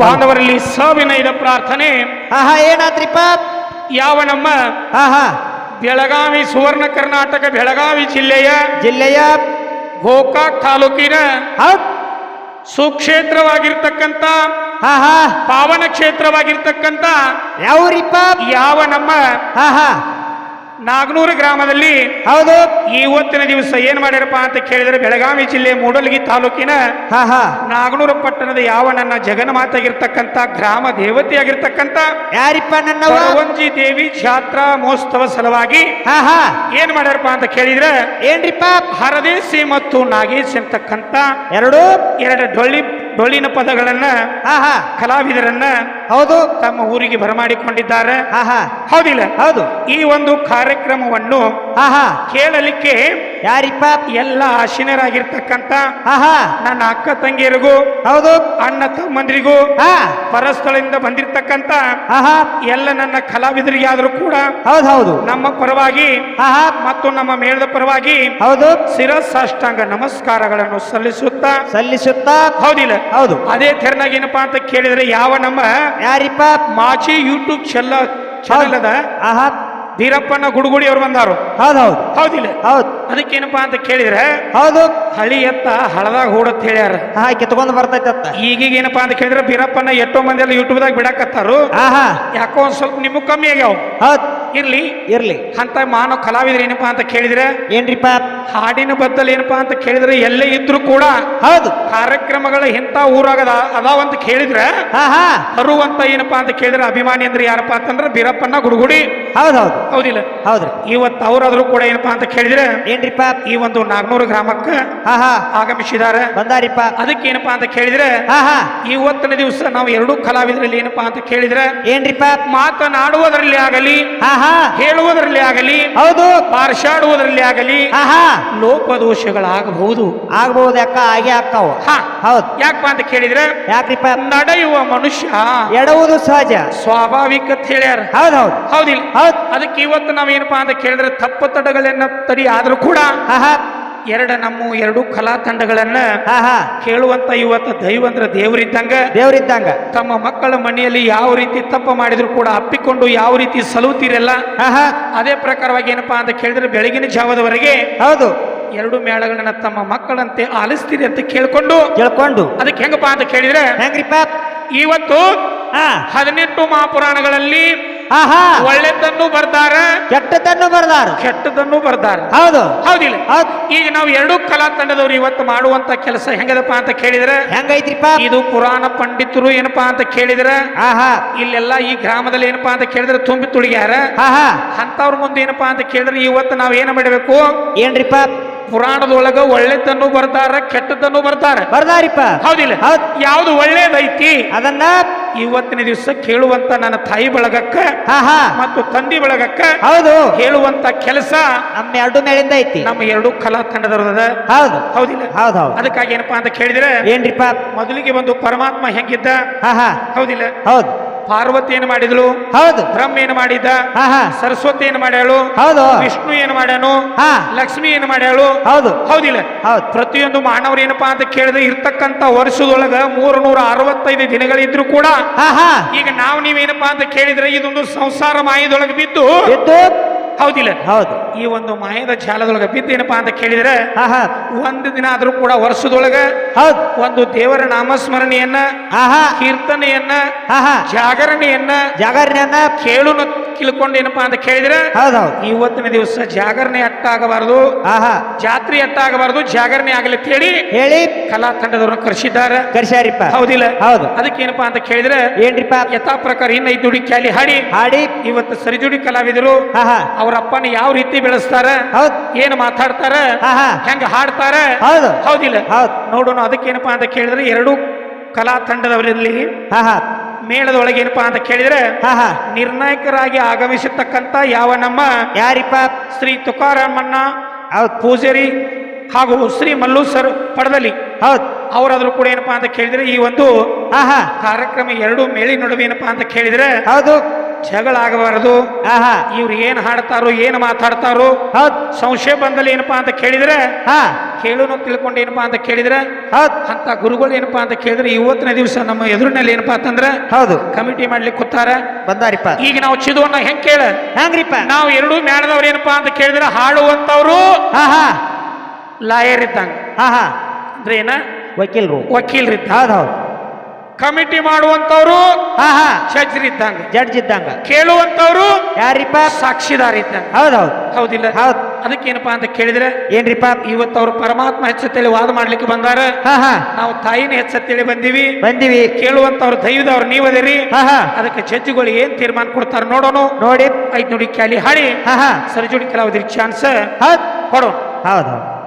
ಬಾಂಧವರಲ್ಲಿ ಸವಿನಯದ ಪ್ರಾರ್ಥನೆ. ಆಹಾ ಏನಾದ್ರಿಪ ಯಾವ ನಮ್ಮ ಆಹಾ. ಬೆಳಗಾವಿ ಸುವರ್ಣ ಕರ್ನಾಟಕ ಬೆಳಗಾವಿ ಜಿಲ್ಲೆಯ ಜಿಲ್ಲೆಯ ಗೋಕಾಕ್ ತಾಲೂಕಿನ ಹೌದ್. ಸುಕ್ಷೇತ್ರವಾಗಿರ್ತಕ್ಕಂಥ ಆಹಾ. ಪಾವನ ಕ್ಷೇತ್ರವಾಗಿರ್ತಕ್ಕಂಥ ಯಾವ್ರಿಪ್ಪ ಯಾವ ನಮ್ಮ ಆಹಾ. ನಾಗನೂರು ಗ್ರಾಮದಲ್ಲಿ ಹೌದು. ಇವತ್ತಿನ ದಿವಸ ಏನ್ ಮಾಡ್ಯಾರಪ್ಪ ಅಂತ ಕೇಳಿದ್ರೆ ಬೆಳಗಾವಿ ಜಿಲ್ಲೆ ಮೂಡಲಗಿ ತಾಲೂಕಿನ ನಾಗನೂರು ಪಟ್ಟಣದ ಯಾವ ನನ್ನ ಜಗನ್ಮಾತೆಯಾಗಿರ್ತಕ್ಕಂಥ ಗ್ರಾಮ ದೇವತೆಯಾಗಿರ್ತಕ್ಕಂಥ ಯಾರಿಪ್ಪ ನನ್ನ ಒಂಜಿ ದೇವಿ ಜಾತ್ರಾ ಮಹೋತ್ಸವ ಸಲುವಾಗಿ ಏನ್ ಮಾಡ್ಯಾರಪ್ಪ ಅಂತ ಕೇಳಿದ್ರೆ ಏನ್ರಿಪ್ಪ? ಹರದೇಸಿ ಮತ್ತು ನಾಗೇಶ್ ಅಂತಕ್ಕಂಥ ಎರಡು. ಎರಡು ಡೊಳ್ಳಿ ಡೊಳ್ಳಿನ ಪದಗಳನ್ನ ಆಹಾ ಕಲಾವಿದರನ್ನ ಹೌದು. ತಮ್ಮ ಊರಿಗೆ ಬರಮಾಡಿಕೊಂಡಿದ್ದಾರೆ. ಆಹಾ ಹೌದಿಲ್ಲ? ಹೌದು. ಈ ಒಂದು ಕಾರ್ಯಕ್ರಮವನ್ನು ಆಹಾ ಕೇಳಲಿಕ್ಕೆ ಯಾರಿಪ್ಪ? ಎಲ್ಲ ಆಶೀನರಾಗಿರ್ತಕ್ಕಂತ ಆಹಾ. ನನ್ನ ಅಕ್ಕ ತಂಗಿಯರಿಗೂ ಹೌದು. ಅಣ್ಣ ತಮ್ಮಂದಿರಿಗೂ ಹಾ. ಪರಸ್ಥಳದಿಂದ ಬಂದಿರತಕ್ಕಂಥ ಆಹಾ. ಎಲ್ಲ ನನ್ನ ಕಲಾವಿದರಿಗಾದರೂ ಕೂಡ ಹೌದು ಹೌದು. ನಮ್ಮ ಪರವಾಗಿ ಆಹಾ. ಮತ್ತು ನಮ್ಮ ಮೇಳದ ಪರವಾಗಿ ಹೌದು. ಶಿರಸಾಷ್ಟಾಂಗ ನಮಸ್ಕಾರಗಳನ್ನು ಸಲ್ಲಿಸುತ್ತಾ ಸಲ್ಲಿಸುತ್ತಾ? ಹೌದಿಲ್ಲ ಹೌದು. ಅದೇ ತೆರನಾಗಿ ಏನಪ್ಪಾ ಅಂತ ಕೇಳಿದ್ರೆ ಯಾವ ನಮ್ಮ ಯಾರಿಪ್ಪ? ಮಾಚಿ ಯೂಟ್ಯೂಬ್ ಚಲ್ಲ ಚಾನಲ್ ಅದ? ಆಹಾ. ಬೀರಪ್ಪನ ಗುಡುಗುಡಿ ಅವ್ರು ಬಂದಾರು. ಹೌದು ಹೌದು. ಹೌದಿಲ್ಲ ಹೌದು. ಅದಕ್ಕೇನಪ್ಪಾ ಅಂತ ಕೇಳಿದ್ರೆ ಹೌದು. ಹಳಿ ಎತ್ತ ಹಳದಾಗ ಹೂಡತ್ ಹೇಳ್ಯಾರ ಹಾ ಕಿತ್ಕೊಂಡ್ ಬರ್ತೈತೆ ಅತ್ತ. ಈಗೀಗ ಏನಪ್ಪಾ ಅಂತ ಕೇಳಿದ್ರೆ ಬೀರಪ್ಪನ ಎಷ್ಟೋ ಮಂದಿ ಎಲ್ಲ ಯೂಟ್ಯೂಬ್ದಾಗ ಬಿಡಾಕತ್ತಾರು. ಆಹಾ. ಯಾಕೋ ಒಂದ್ ಸ್ವಲ್ಪ ನಿಮಗ್ ಕಮ್ಮಿ ಆಗ್ಯಾವ. ಹೌದ್. ಇರ್ಲಿ. ಇರ್ಲಿ. ಅಂತ ಮಾನವ ಕಲಾವಿದ್ರು ಏನಪ್ಪಾ ಅಂತ ಕೇಳಿದ್ರೆ ಏನ್ರಿಪ್ಪ ಹಾಡಿನ ಬದ್ದಲ್ ಏನಪ್ಪಾ ಅಂತ ಕೇಳಿದ್ರೆ ಎಲ್ಲೇ ಇದ್ರು ಕೂಡ ಹೌದು. ಕಾರ್ಯಕ್ರಮಗಳ ಎಂತ ಊರಾಗದ ಅದಾವ ಅಂತ ಕೇಳಿದ್ರೆ ಆಹಾ. ಬರುವಂತ ಏನಪ್ಪಾ ಅಂತ ಕೇಳಿದ್ರೆ ಅಭಿಮಾನಿ ಅಂದ್ರೆ ಯಾರಪ್ಪ ಅಂತಂದ್ರೆ ಬೀರಪ್ಪನ ಗುಡುಗುಡಿ. ಹೌದು ಹೌದು. ಹೌದಿಲ್ಲ? ಹೌದ್ರಿ. ಇವತ್ತು ಅವರಾದ್ರೂ ಕೂಡ ಏನಪ್ಪಾ ಅಂತ ಕೇಳಿದ್ರೆ ಏನ್ರಿಪ್ಪ ಈ ಒಂದು ನಾಗನೂರು ಗ್ರಾಮಕ್ಕೆ ಆಹಾ ಆಗಮಿಸಿದ್ದಾರೆ. ಬಂದಾರಿಪ್ಪ. ಅದಕ್ಕೆ ಏನಪ್ಪಾ ಅಂತ ಕೇಳಿದ್ರೆ ಆಹಾ ಇವತ್ತಿನ ದಿವಸ ನಾವು ಎರಡೂ ಕಲಾವಿದರಲ್ಲಿ ಏನಪ್ಪಾ ಅಂತ ಕೇಳಿದ್ರೆ ಏನ್ರಿಪ್ಪ? ಮಾತನಾಡುವುದರಲ್ಲಿ ಆಗಲಿ ಆಹಾ ಹೇಳುವುದರಲ್ಲಿ ಆಗಲಿ ಹೌದು. ಪಾರ್ಶಾಡುವುದರಲ್ಲಿ ಆಗಲಿ ಆಹಾ ಲೋಪದೋಷಗಳಾಗಬಹುದು. ಆಗಬಹುದು ಅಕ್ಕ ಹಾಗೆ ಆಗ್ತಾವ. ಹಾ. ಹೌದು. ಯಾಕಪ್ಪ ಅಂತ ಕೇಳಿದ್ರೆ ಯಾಕ್ರಿಪ್ಪ? ನಡೆಯುವ ಮನುಷ್ಯ ಎಡವುದು ಸಹಜ. ಸ್ವಾಭಾವಿಕ ಅಂತ ಹೇಳ್ಯಾರ. ಹೌದು ಹೌದು. ಹೌದಿಲ್ಲ? ಹೌದು. ಅದಕ್ಕೆ ಇವತ್ತು ನಾವೇನಪ್ಪಾ ಅಂತ ಕೇಳಿದ್ರೆ ತಪ್ಪು ತಡೆಗಳನ್ನ ತಡಿ ಆದ್ರೂ ಕೂಡ ಎರಡ ನಮ್ಮ ಎರಡು ಕಲಾ ತಂಡಗಳನ್ನ ಕೇಳುವಂತ ಇವತ್ತು ದೈವ ಅಂದ್ರೆ ದೇವರಿದ್ದಂಗ ದೇವರಿದ್ದಂಗ. ತಮ್ಮ ಮಕ್ಕಳ ಮನೆಯಲ್ಲಿ ಯಾವ ರೀತಿ ತಪ್ಪು ಮಾಡಿದ್ರು ಕೂಡ ಅಪ್ಪಿಕೊಂಡು ಯಾವ ರೀತಿ ಸಲುತ್ತೀರಲ್ಲ ಅದೇ ಪ್ರಕಾರವಾಗಿ ಏನಪ್ಪಾ ಅಂತ ಕೇಳಿದ್ರೆ ಬೆಳಗಿನ ಜಾವದವರೆಗೆ ಹೌದು. ಎರಡು ಮೇಳಗಳನ್ನ ತಮ್ಮ ಮಕ್ಕಳಂತೆ ಆಲಿಸ್ತೀರಿ ಅಂತ ಕೇಳ್ಕೊಂಡು ಕೇಳ್ಕೊಂಡು. ಅದಕ್ಕೆ ಹೆಂಗಪ್ಪ ಅಂತ ಕೇಳಿದ್ರೆ ಹೆಂಗ್ರಿಪ್ಪ? ಇವತ್ತು ಹಾ. ಹದಿನೆಂಟು ಮಹಾಪುರಾಣಗಳಲ್ಲಿ ಆಹಾ. ಒಳ್ಳೆದನ್ನು ಬರ್ದಾರ ಕೆಟ್ಟದನ್ನು ಬರ್ದಾರ. ಕೆಟ್ಟದನ್ನು ಬರ್ದಾರ. ಹೌದು. ಹೌದಿಲ್ಲ ಹೌದ್. ಈಗ ನಾವು ಎರಡು ಕಲಾ ತಂಡದವ್ರು ಇವತ್ತು ಮಾಡುವಂತ ಕೆಲಸ ಹೆಂಗದಪ್ಪ ಅಂತ ಕೇಳಿದ್ರೆ ಹೆಂಗೈತ್ರಿಪ್ಪ? ಇದು ಪುರಾಣ ಪಂಡಿತರು ಏನಪ್ಪಾ ಅಂತ ಕೇಳಿದ್ರೆ ಆಹಾ. ಇಲ್ಲೆಲ್ಲ ಈ ಗ್ರಾಮದಲ್ಲಿ ಏನಪ್ಪಾ ಅಂತ ಕೇಳಿದ್ರೆ ತುಂಬಿ ತುಳಿಗ್ಯಾರ. ಆಹಾ. ಅಂತವ್ರ ಮುಂದೆ ಏನಪ್ಪಾ ಅಂತ ಕೇಳಿದ್ರೆ ಇವತ್ತು ನಾವ್ ಏನ ಮಾಡಬೇಕು? ಏನ್ರಿಪ್ಪ? ಪುರಾಣದೊಳಗ ಒಳ್ಳೆದನ್ನು ಬರ್ತಾರ ಕೆಟ್ಟದನ್ನು ಬರ್ತಾರ ಬರ್ದಾರಿಪ್ಪ. ಹೌದಿಲ್ಲ ಹೌದ್. ಯಾವ್ದು ಒಳ್ಳೇದೈತಿ? ಅದನ್ನ ಇವತ್ತಿನ ದಿವಸ ಕೇಳುವಂತ ನನ್ನ ತಾಯಿ ಬಳಗಕ್ಕ ಮತ್ತು ತಂದಿ ಬಳಗಕ್ಕ ಹೌದು. ಹೇಳುವಂತ ಕೆಲಸ ನಮ್ಮ ಎರಡು ಮೇಲಿಂದ ಐತಿ. ನಮ್ಮ ಎರಡು ಕಲಾ ತಂಡದ ಹೌದು. ಹೌದಿಲ್ಲ? ಹೌದು ಅದಕ್ಕಾಗಿ ಏನಪ್ಪಾ ಅಂತ ಕೇಳಿದ್ರೆ ಏನ್ರಿಪ್ಪ? ಮೊದಲಿಗೆ ಒಂದು ಪರಮಾತ್ಮ ಹೆಂಗಿದ್ದ? ಹೌದಿಲ್ಲ? ಹೌದು. ಪಾರ್ವತಿ ಏನು ಮಾಡಿದ್ಲು? ಹೌದು. ಬ್ರಹ್ಮ ಏನು ಮಾಡಿದ್ದ? ಸರಸ್ವತಿ ಏನು ಮಾಡ್ಯಾಳು? ಹೌದು. ವಿಷ್ಣು ಏನು ಮಾಡ್ಯಾನು? ಹಾ. ಲಕ್ಷ್ಮಿ ಏನು ಮಾಡ್ಯಾಳು? ಹೌದು. ಹೌದಿಲ್ಲ. ಹೌದು. ಪ್ರತಿಯೊಂದು ಮಾನವರು ಏನಪ್ಪಾ ಅಂತ ಕೇಳಿದ್ರೆ ಇರ್ತಕ್ಕಂತ ವರ್ಷದೊಳಗ ಮೂರ್ ನೂರ ಅರವತ್ತೈದು ದಿನಗಳಿದ್ರು ಕೂಡ ಈಗ ನಾವು ನೀವೇನಪ್ಪಾ ಅಂತ ಕೇಳಿದ್ರೆ ಇದೊಂದು ಸಂಸಾರ ಮಾಯದೊಳಗೆ ಬಿದ್ದು ಹೌದಿಲ್ಲ? ಹೌದು. ಈ ಒಂದು ಮಾಯದ ಜಾಲದೊಳಗೆ ಬಿದ್ದೇನಪ್ಪ ಅಂತ ಕೇಳಿದ್ರೆ ಒಂದು ದಿನ ಆದ್ರೂ ಕೂಡ ವರ್ಷದೊಳಗ ಹೌದು. ಒಂದು ದೇವರ ನಾಮಸ್ಮರಣೆಯನ್ನ ಕೀರ್ತನೆಯನ್ನ ಜಾಗರಣೆಯನ್ನ ಜಾಗರಣೆಯನ್ನ ಕೇಳು ತಿಳ್ಕೊಂಡು ಏನಪ್ಪಾ ಅಂತ ಕೇಳಿದ್ರೆ ಹೌದು ಇವತ್ತಿನ ದಿವಸ ಜಾಗರಣೆ ಅಟ್ಟಾಗಬಾರದು. ಆಹಾ. ಜಾತ್ರೆ ಅಟ್ಟಾಗಬಾರದು ಜಾಗರಣೆ ಆಗಲಿ ಅಂತ ಹೇಳಿ ಹೇಳಿ. ಕಲಾ ತಂಡದವ್ರನ್ನ ಕರೆಸಿದ್ದಾರೆ. ಕರ್ಸ್ಯಾರಿಪ್ಪ. ಹೌದಿಲ್ಲ? ಹೌದು. ಅದಕ್ಕೆ ಏನಪ್ಪಾ ಅಂತ ಕೇಳಿದ್ರೆ ಏನ್ರಿಪ್ಪ? ಯಥಾ ಪ್ರಕಾರ ಇನ್ನ ಐದುಡಿ ಕ್ಯಾಲಿ ಹಾಡಿ. ಹಾಡಿ. ಇವತ್ತು ಸರಿಜುಡಿ ಕಲಾವಿದರು ಆಹಾ. ಅವ್ರ ಅಪ್ಪನ ಯಾವ ರೀತಿ ಬೆಳೆಸ್ತಾರ ಹೌದು. ಏನ್ ಮಾತಾಡ್ತಾರ ಆಹಾ. ಹೆಂಗ ಹಾಡ್ತಾರ ಹೌದು. ಹೌದಿಲ್ಲ? ಹೌದು. ನೋಡೋಣ ಅದಕ್ಕೇನಪ್ಪಾ ಅಂತ ಕೇಳಿದ್ರೆ ಎರಡು ಕಲಾ ತಂಡದವರಲ್ಲಿ ಆಹಾ. ಮೇಳದೊಳಗೆ ಏನಪ್ಪಾ ಅಂತ ಕೇಳಿದ್ರೆ ನಿರ್ಣಾಯಕರಾಗಿ ಆಗಮಿಸತಕ್ಕಂತ ಯಾವ ನಮ್ಮ ಯಾರಿಪ್ಪ? ಶ್ರೀ ತುಕಾರಾಮಣ್ಣ ಹೌದು. ಪೂಜಾರಿ ಹಾಗೂ ಶ್ರೀ ಮಲ್ಲು ಸರ್ ಪಡದಲ್ಲಿ ಹೌದು. ಅವರಾದ್ರೂ ಕೂಡ ಏನಪ್ಪಾ ಅಂತ ಕೇಳಿದ್ರೆ ಈ ಒಂದು ಕಾರ್ಯಕ್ರಮ ಎರಡು ಮೇಳಿ ನಡುವೆ ಏನಪ್ಪಾ ಅಂತ ಕೇಳಿದ್ರೆ ಹೌದು. ಜಗಳ ಆಹಾ. ಇವ್ರು ಏನ್ ಹಾಡ್ತಾರೋ ಏನ್ ಮಾತಾಡ್ತಾರೋ ಹೌದ್. ಸಂಶಯ ಬಂದಲ್ಲಿ ಏನಪ್ಪಾ ಅಂತ ಕೇಳಿದ್ರೆ ಹಾ. ಕೇಳುನು ತಿಳ್ಕೊಂಡು ಏನಪ್ಪಾ ಅಂತ ಕೇಳಿದ್ರೆ ಹೌದ್. ಅಂತ ಗುರುಗಳು ಏನಪ್ಪಾ ಅಂತ ಕೇಳಿದ್ರೆ ಇವತ್ತಿನ ದಿವಸ ನಮ್ಮ ಎದುರಿನಲ್ಲಿ ಏನಪ್ಪಾ ಅಂತಂದ್ರೆ ಹೌದು. ಕಮಿಟಿ ಮಾಡ್ಲಿಕ್ಕೆ ಕೂತಾರ. ಬಂದಾರಿಪ್ಪ. ಈಗ ನಾವು ಚಿದುವನ್ನ ಹೆಂಗ್ ಕೇಳ? ಹೆಂಗ್ರಿಪ್ಪ ನಾವು ಎರಡೂ ಮ್ಯಾಡದವ್ರು ಏನಪ್ಪಾ ಅಂತ ಕೇಳಿದ್ರೆ ಹಾಡುವಂತವ್ರು ಆಹಾ. ಲಾಯರ್ ಇದ್ದಂಗ. ಹಾ ಹಾ ಅಂದ್ರೆ ಏನ? ವಕೀಲ್ರು. ವಕೀಲರಿದ್ದ. ಹೌದು ಹೌದ್. ಕಮಿಟಿ ಮಾಡುವಂತವ್ರು ಹಾ ಇದ್ದಂಗ. ಜಡ್ಜ್ ಇದ್ದಂಗ. ಕೇಳುವಂತವ್ರು ಯಾರಿಪ್ಪ? ಸಾಕ್ಷಿದಾರ ಇದ್ದಂಗ. ಹೌದೌದು. ಹೌದಿಲ್ಲ. ಹೌದು. ಅದಕ್ಕೇನಪ್ಪಾ ಅಂತ ಕೇಳಿದ್ರೆ ಏನ್ರಿಪ್ಪ ಇವತ್ತು ಅವ್ರು ಪರಮಾತ್ಮ ಹೆಚ್ಚತ್ತೇಳಿ ವಾದ ಮಾಡ್ಲಿಕ್ಕೆ ಬಂದಾರ. ಹಾ ಹಾ. ನಾವು ತಾಯಿನ ಹೆಚ್ಚತ್ತೇಳಿ ಬಂದೀವಿ. ಬಂದಿವಿ. ಕೇಳುವಂತವ್ರು ದೈವದವ್ರು ನೀವದಿರಿ. ಹಾ ಹಾ. ಅದಕ್ಕೆ ಜಡ್ಜಿಗಳು ಏನ್ ತೀರ್ಮಾನ ಕೊಡ್ತಾರ ನೋಡೋಣ ನೋಡಿ. ಐದ್ ನೋಡಿ ಕ್ಯಾಲಿ ಹಾಡಿ ಸರಿಜೋಡಿ ಕೆಲವದಿರಿ ಚಾನ್ಸ್ ಕೊಡೋಣ. ಹೌದ್.